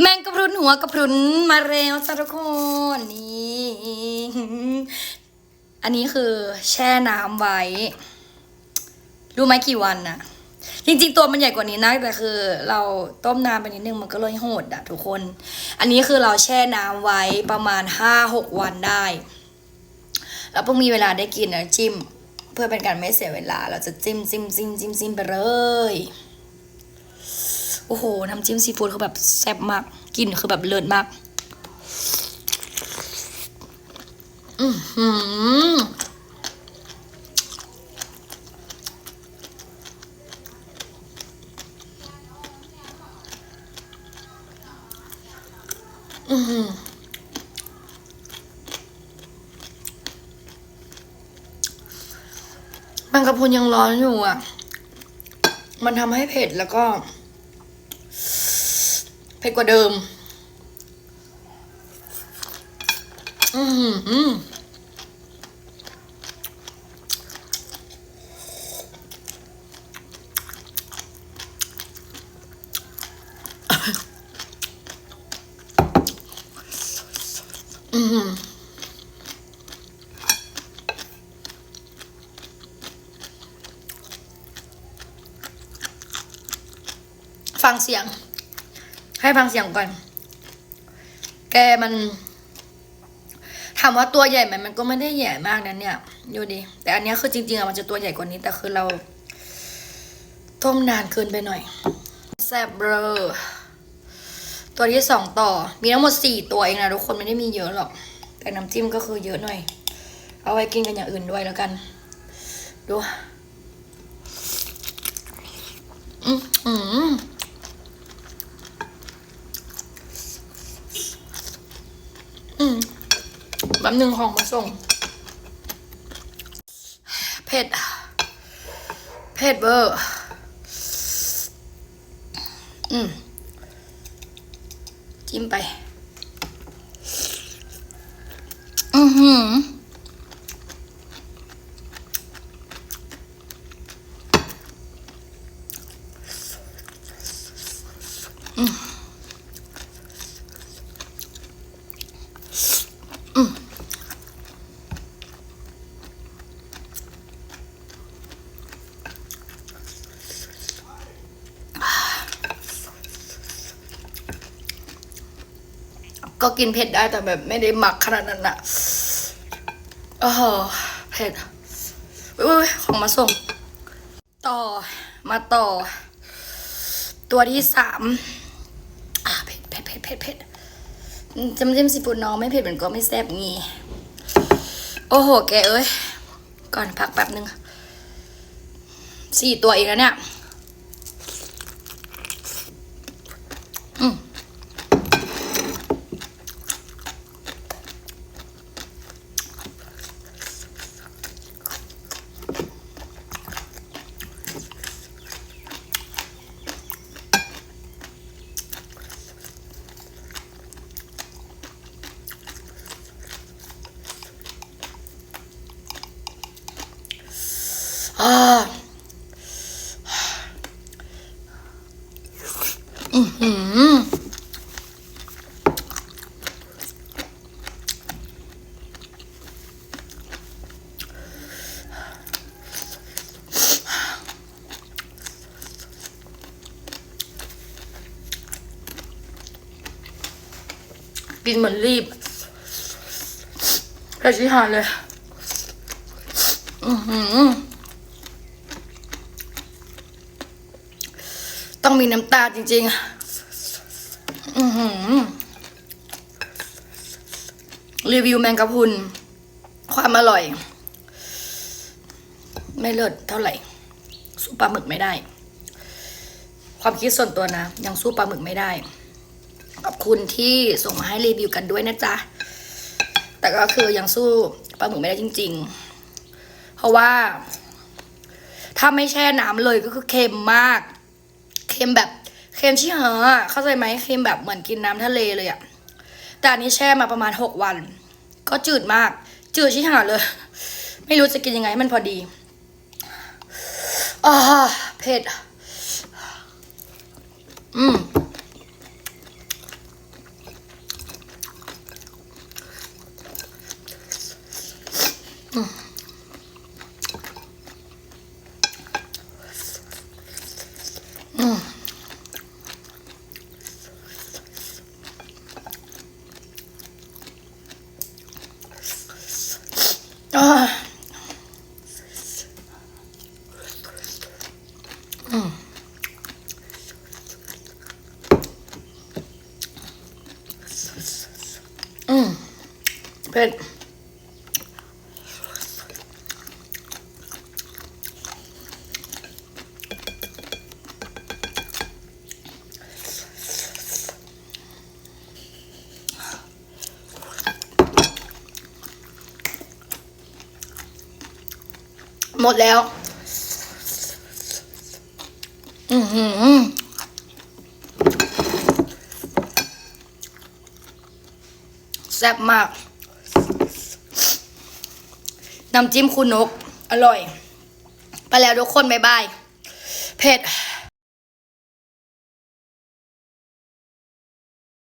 แมงกระพรุนหัวกระพรุนมาเร็วจ้าทุกคนนี่อันนี้คือแช่น้ำไว้ รู้ไหมกี่วันน่ะจริงๆตัวมันใหญ่กว่านี้นะแต่คือ เราต้มน้ำไปนิดนึงมันก็เลยโหดอะทุกคน อันนี้คือเราแช่น้ำไว้ประมาณห้าหกวันได้ แล้วพรุ่งมีเวลาได้กินนะจิ้ม เพื่อเป็นการไม่เสียเวลา เราจะจิ้มจิ้มจิ้มจิ้มจิ้มไปเลย โอ้โห น้ำจิ้มซีฟู้ดคือแบบแซ่บมากกลิ่นคือแบบเลิศมาก อือหืออือหือมันกระพุนยังร้อนอยู่อะ มันทำให้เผ็ดแล้วก็ เผ็ดกว่าเดิม อือหืออืออือหือฟังเสียง ให้ฟังเสียงก่อน แกมันถามว่าตัวใหญ่ไหมมันก็ไม่ได้ใหญ่มากนะเนี่ยดูดิแต่อันนี้คือจริงๆอะมันจะตัวใหญ่กว่านี้ แต่คือเรา ต้มนานเกินไปหน่อยแซ่บเบอร์ตัวที่สองต่อ มีทั้งหมดสี่ตัวเองนะทุกคนไม่ได้มีเยอะหรอก แต่น้ำจิ้มก็คือเยอะหน่อย เอาไว้กินกันอย่างอื่นด้วยแล้วกัน ดู อืมอืม อืม แบบหนึ่งของมาส่ง เผ็ด เผ็ดเบอร์ อืมจิ้มไป อือหืออืม ก็กินเผ็ดได้แต่แบบไม่ได้หมักขนาดนั้นอะโอ้โหเผ็ดอุ้ยของมาส่ง ต่อมาต่อ ตัวที่สามอะเผ็ดเผ็ดเผ็ดเผ็ดเผ็ดจำจิ้มซีฟู้ดน้องไม่เผ็ดเหมันก็ไม่แซ่บงี้ โอ้โห แกเอ้ย ก่อนพักแป๊บนึง สี่ตัวเองแล้วเนี่ย อือหือกินเหมือนรีบแต่ชิหานเลย อือหือ ต้องมีน้ำตาจริง ๆ รีวิวแมงกะพรุน ความอร่อย ไม่เลิศเท่าไหร่ สู้ปลาหมึกไม่ได้ ความคิดส่วนตัวนะ ยังสู้ปลาหมึกไม่ได้ ขอบคุณที่ส่งมาให้รีวิวกันด้วยนะจ๊ะ แต่ก็คือยังสู้ปลาหมึกไม่ได้จริง ๆ เพราะว่า ถ้าไม่แช่น้ำเลยก็คือเค็มมาก ค็มแบบเค็มชี่หาเข้าใจไหมเค็มแบบเหมือนกินน้ำทะเลเลยอะแต่อันนี้แช่มาประมาณหกวัน ก็จืดมาก จืดชี่หาเลย ไม่รู้จะกินยังไงมันพอดีอ่าเผ็ด อืมอืม อืมเผ็ หมดแล้ว อือหือแซ่บมาก น้ำจิ้มคุณนก อร่อย ไปแล้วทุกคน บ๊ายบาย เผ็ด